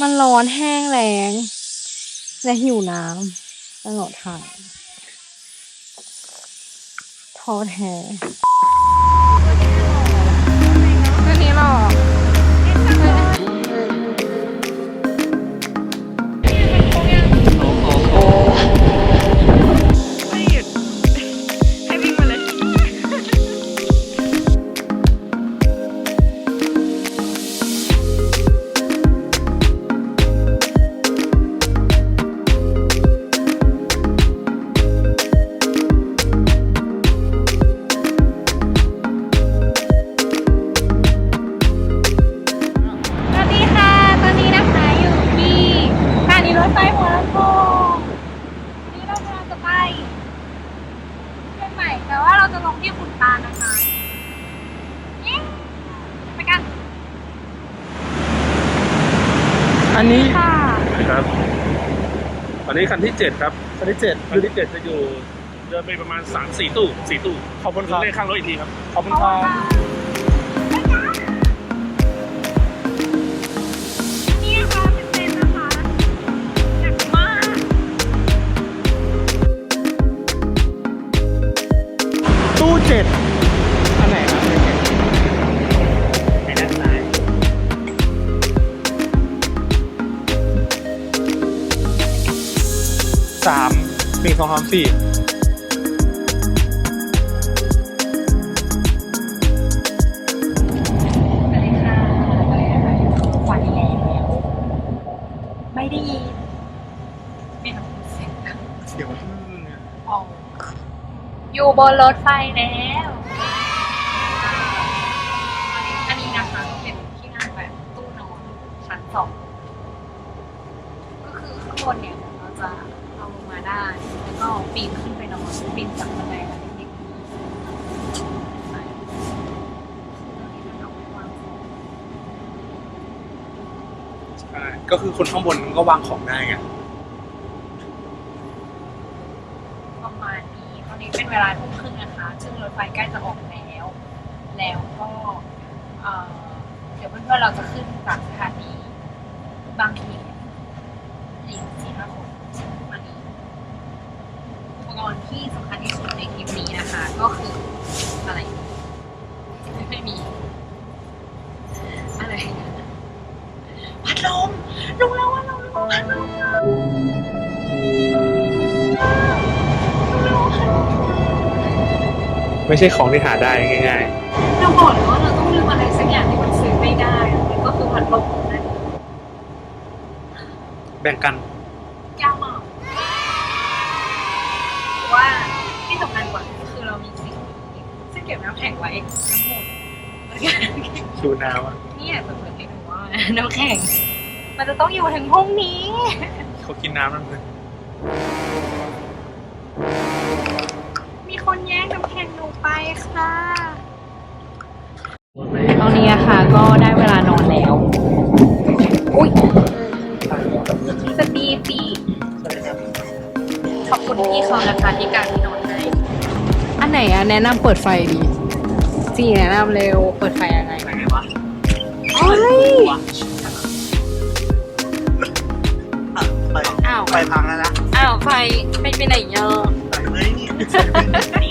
มันร้อนแห้งแรงและหิวน้ำตลอดทางท้อแท้ อันนี้ ค่ะ ครับ อันนี้คันที่เจ็ดครับ คันที่เจ็ดคันที่เจ็ดจะอยู่เดินไปประมาณสามสี่ตู้สี่ตู้ขอบคุณครับเลขข้างรถอีกทีครับ ขอบคุณครับ สามหนึ่งสองสามสี่สวัสดีค่ะฝันแล้วไม่ได้ยินไม่ทำเสียงดังเสียงมันอื้อเนี่ย ออกอยู่บนรถไฟแล้ว อันนี้นะคะเป็นที่นั่งแบบตู้นอนชั้นสอง ก็คือข้างบนเนี่ยเราจะเอาลงมาได้ แล้วก็ปีนขึ้นไปนอนปีนจากบันไดอะไรเด็กๆไปตอนนี้เราต้องวางของ ใช่ ก็คือคนข้างบนมันก็วางของได้ไงประมาณนี้ตอนนี้เป็นเวลาทุ่มครึ่งนะคะ ซึ่งรถไฟใกล้จะออกแล้ว แล้วก็เอ่อเดี๋ยวเพื่อนๆเราจะขึ้นจากสถานีบางทีอีก ไม่ใช่ของที่หาได้ง่าย เราบอกเลยว่าเราต้องลืมอะไรสักอย่างที่มันซื้อไม่ได้มันก็คือพัดลมนั่นๆ แบ่งกัน แก้วเมาเพราะว่าที่สำคัญกว่าคือเรามีสิ่งนี้ซึ่งเก็บน้ำแข็งไว้ทั้งหมดชูน้ำอะนี่อยากจะเปิดให้ดูว่าน้ำแข็ง มันจะต้องอยู่ถึงพรุ่งนี้ เขากินน้ำนั่นเลย มีคนแย่งน้ำแข็งหนูไปค่ะ ตอนนี้นะคะก็ได้เวลานอนแล้ว อุ้ยสตีปีขอบคุณพี่เขานะคะที่การที่นอนให้อันไหนอะแนะนำเปิดไฟดีจีแนะนำเร็วเปิดไฟยังไงไหนวะเฮ้ยไปอ้าวไปพังแล้วนะอ้าวไฟไม่ไปไหนเยอะ Thank you.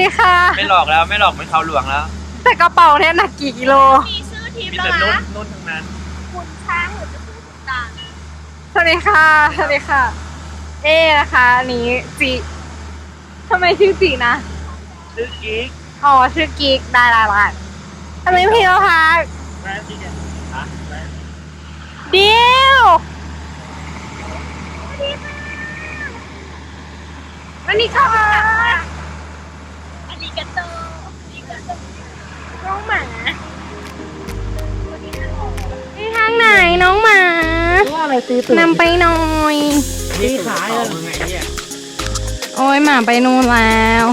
ดีค่ะ ไม่หลอกแล้วไม่หลอกเหมือนเขาหลวงแล้ว แต่กระเป๋าเนี่ยหนักกี่กิโล มีชื่อทริปมีแล้วแต่นุ่นนะนุ่นทั้งนั้น คุณช้างหรือจะชื่อสวัสดีค่ะ สวัสดีค่ะ เอนะคะอันนี้จีทำไมชื่อจีนะ ซื้อกิ๊กอ๋อ ชื่อกิ๊กได้ได้ได้ทำไมพี่เราพักแบรนด์ที่เนี่ยฮะแบรนด์เดียววันนี้ค่ะ อันนี้กันโตน้องหมานี่ทางไหนน้องหมานำไปหน่อยนี่ขายเลยไงเนี่ยโอ้ยหมาไปนู่นแล้ว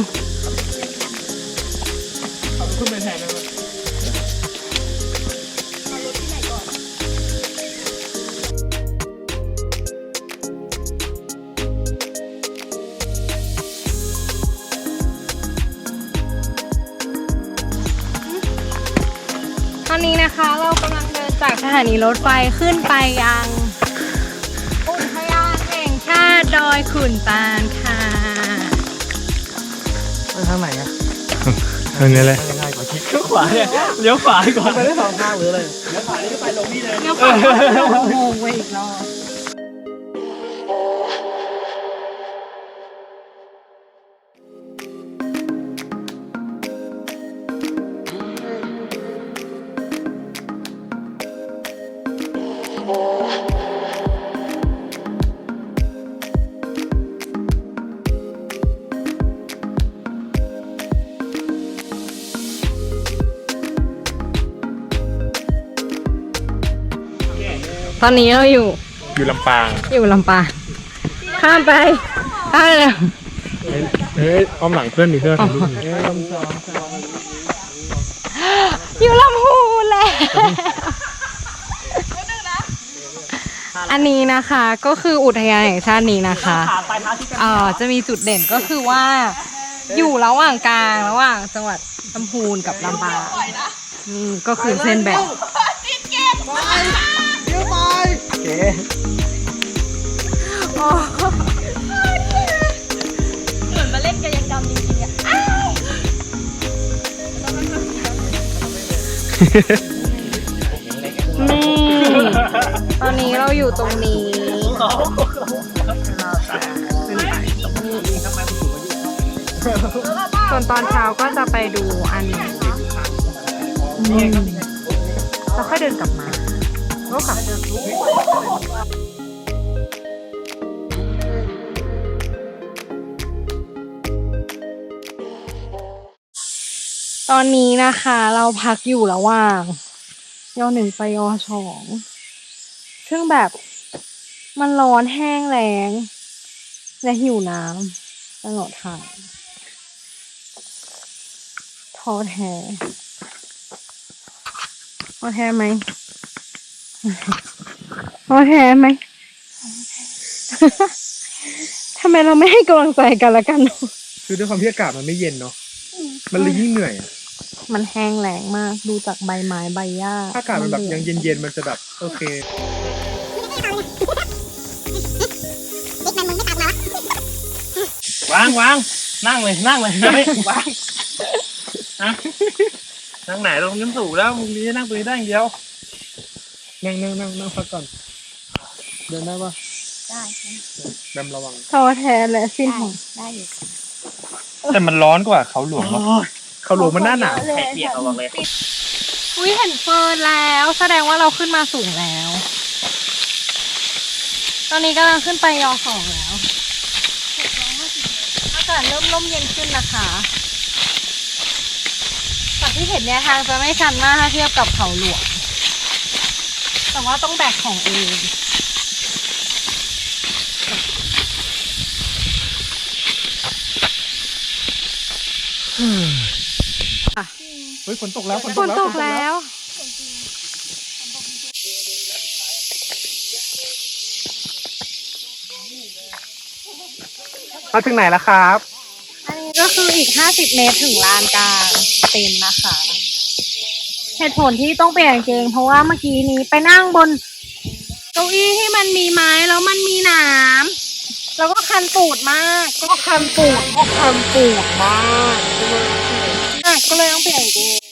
อนนี้นะคะเรากำลังเดินจากสถานีรถไฟขึ้นไปยังอุทยานแห่งชาติดอยขุนตาลค่ะไปทางไหนอะอันนี้เลยง่ายกว่าคิดขวาเนี่ยเลี้ยวขวาก่อนไปได้สองทางหรืออะไรเลี้ยวขวานี่ก็ไปลงนี่เลยเดี๋ยวก่อนงงไปอีกรอบ อนนี้เราอยู่ อยู่ลำปางอยู่ลำปางข้ามไปข้ามไปเลยเฮ้ยอ้อมหลังเพื่อนมีเพื่อนถ่ายรูปหน่อยอยู่ลำพูนแหละอันนี้นะคะก็คืออุทยานแห่งชาตินี้นะคะเอ่อจะมีจุดเด่นก็คือว่า อยู่ระหว่างกลางระหว่างจังหวัดลำพูนกับลำปางนี่ก็คือเส้นแบ่ง โอ้เหมือนมาเล่นกายกรรมจริงๆอะนี่ ตอนนี้เราอยู่ตรงนี้ส่วนตอนเช้าก็จะไปดูอันนี้แล้วค่อยเดินกลับมาก็กลับ ตอนนี้นะคะ เราพักอยู่ระหว่างยอหนึ่งไปยอสองซึ่งแบบมันร้อนแห้งแล้งและหิวน้ำตลอดทางท้อแท้ท้อแท้ไหมท้อแท้ไหมทำไมเราไม่ให้กำลังใจกันละกันคือด้วยความที่อากาศมันไม่เย็นเนาะ มันเลยยิ่งเหนื่อยอะ มันแห้งแล้งมาก ดูจากใบไม้ใบหญ้าถ้าอากาศมันแบบยังเย็นๆมันจะแบบโอเควางวางนั่งเลยนั่งเลยไม่วางฮะนั่งไหนลงน้ำสูงแล้วมึงนี้นั่งตรงนี้ได้อย่างเดียว นั่งนั่งนั่งนั่งพักก่อน เดินได้ปะได้แบมระวัง ท้อแท้และสิ้นหวัง ได้อยู่ แต่มันร้อนกว่าเขาหลวงเขาหลวงมันหน้าหนาวใครเปียกเอาบอกเลยอุ้ยเห็นเฟิร์นแล้ว แสดงว่าเราขึ้นมาสูงแล้ว ตอนนี้กำลังขึ้นไปยอสองแล้วอากาศเริ่มร่มเย็นขึ้นนะคะจากที่เห็นเนี่ยทางจะไม่ชันมากถ้าเทียบกับเขาหลวง แต่ว่าต้องแบกของเองเฮ้ ยฝนตกแล้วฝนฝตกนแล้วตกแล้ว มาถึงไหนแล้วครับ อันนี้ก็คืออีก 50 เมตรถึงลานกลางเต็นท์นะคะ เหตุผลที่ต้องเปลี่ยนกางเกงเพราะว่าเมื่อกี้นี้ไปนั่งบน เก้าอี้ที่มันมีไม้แล้วมันมีหนามแล้วก็คันตูดมาก ก็คันตูดก็คันตูดมากอะก็เลยต้องเปลี่ยนกางเกง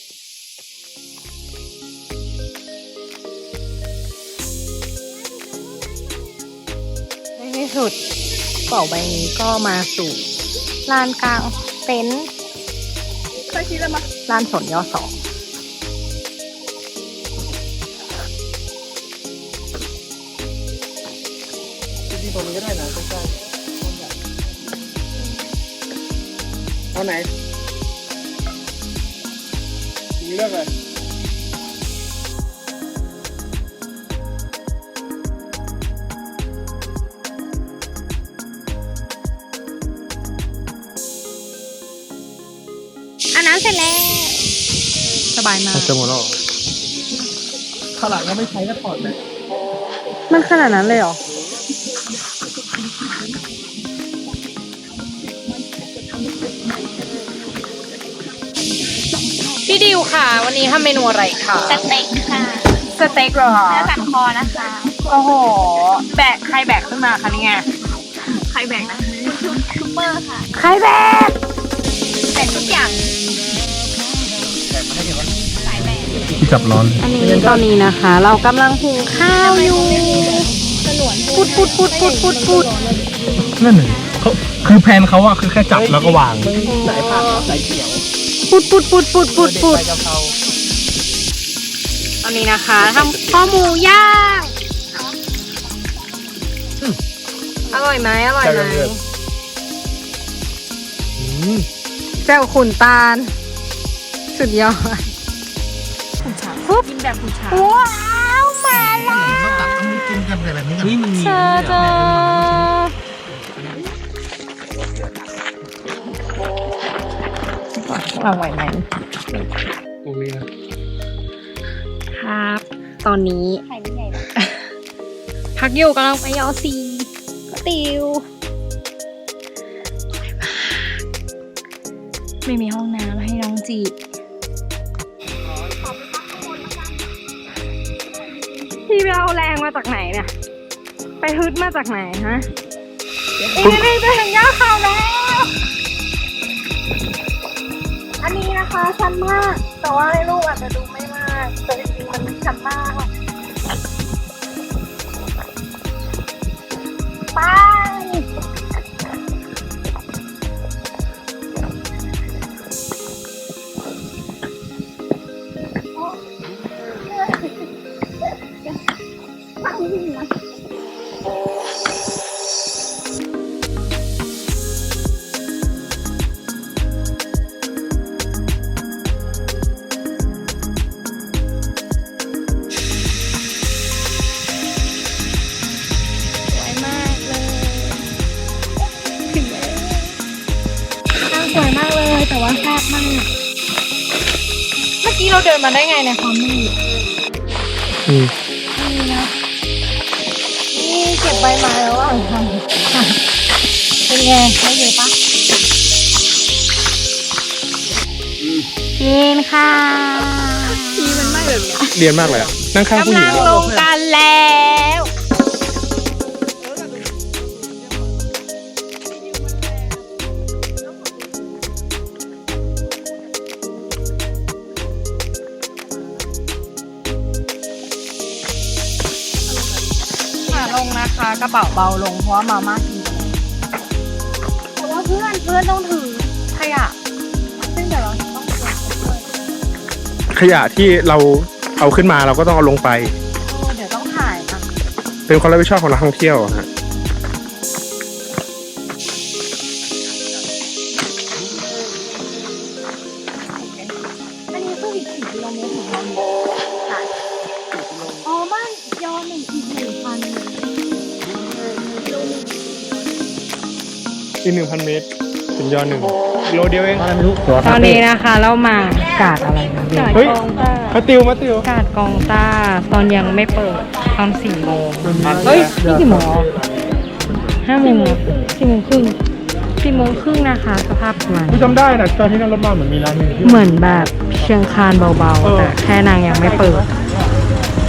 สุดกระเป๋าใบนี้ก็มาสู่ลานกลางเต็นท์ลานสนยอสองจริงๆตรงนี้ก็ได้นะใกล้ๆเอาไหนมีเลือกเลย บายมากจะหมดแล้วข้างหลังก็ไม่ใช้ก็ถอดเลยมันขนาดนั้นเลยเหรอ พี่ดิวค่ะ วันนี้ทำเมนูอะไรคะสเต็กค่ะสเต็กเหรอเนื้อสันคอนะคะ โอ้โห แบกใครแบกขึ้นมาคะเนี่ยใครแบ่งนะซูเปอร์ค่ะ ใครแบก แต่ทุกอย่าง ที่จับร้อนอันนี้ตอนนี้นะคะ เรากำลังหุงข้าวอยู่ปุดปุดปุดปุดปุดปุดนั่นน่ะเขาคือแผนเขาอะคือแค่จับแล้วก็วางมึงสายผักสายเขียวปุดปุดปุดปุดปุดเด็กปุดใบกะเพราตอนนี้นะคะทำข้าวหมูย่างอร่อยไหมอร่อยไหมอืมแจ่วขุนตาล สุดยอด กินแบบผู้ชายว้าวมาแล้วนี่มันมีเธอเธออร่อยไหมตรงนี้นะครับ ตอนนี้ไข่ไม่ใหญ่พักอยู่กำลังไปยอซีก็ติวไม่มีห้องน้ำให้น้องจี พี่ไปเอาแรงมาจากไหนเนี่ย ไปฮึดมาจากไหนฮะเอ้ยนี่จะถึงยอดเขาแล้ว อันนี้นะคะชันมาก แต่ว่าในรูปอาจจะดูไม่มากแต่จริงๆมันชันมากไปากเลยแต่ว่าแคบมาก เมื่อกี้เราเดินมาได้ไงในความมืดอืมนี่นะนี่เก็บใบไม้แล้วอะเป็นไงไม่เยอะปะกินค่ะทีมันไม่แบบนี้เรียนมากเลยอะนั่งข้างผู้หกำญิลังงเหรลองกันแล้ว นะคะกระเป๋าเบาลงเพราะว่ามาม่ากินไปแล้วแต่ว่าเพื่อนเพื่อนต้องถือขยะซึ่งเดี๋ยวเราจะต้องไปเก็บด้วยขยะที่เราเอาขึ้นมาเราก็ต้องเอาลงไปโอ้เดี๋ยวต้องถ่ายค่ะ เป็นความรับผิดชอบของนักท่องเที่ยวอะฮะ อีกหนึ่งพันเมตร ถึงยอดหนึ่งกิโลเดียวเองอะไรไม่รู้ตอนนี้นะคะเรามากาดอะไรนะเฮ้ยมาติวมาติวกาดกองต้าตอนยังไม่เปิดตอนสี่โมงเฮ้ยนี่กี่โมงห้าโมงสี่โมงครึ่งสี่โมงครึ่งนะคะสภาพประมาณกูจำได้นะตอนที่นั่งรถมาเหมือนมีร้านหนึงที่เหมือนแบบเชียงคานเบาๆแต่แค่นางยังไม่เปิด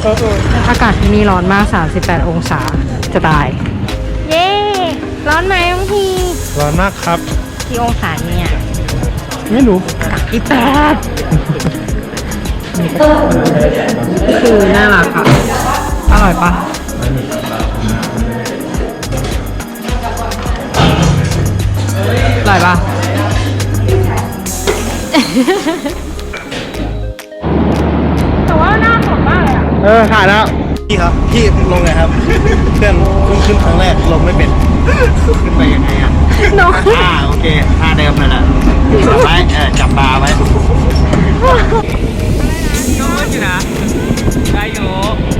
เออเอออากาศที่นี่ร้อนมาก 38 องศาจะตาย เย้ ร้อนไหมบางที ร้อนมากครับ กี่องศาเนี่ยไม่รู้อีแปดคือน่ารักอะ อร่อยปะอร่อยปะแต่ว่าหน้าสดมากเลยอะ เออถ่ายแล้ว พี่ครับ พี่ลงไงครับ เพื่อนเพิ่งขึ้นครั้งแรกลงไม่เป็น ขึ้นไปยังไงอะ น้อง อ่าโอเคท่าเดิมเลยแหละจับไว้เออจับบาไว้ โน้ตอยู่นะได้อยู่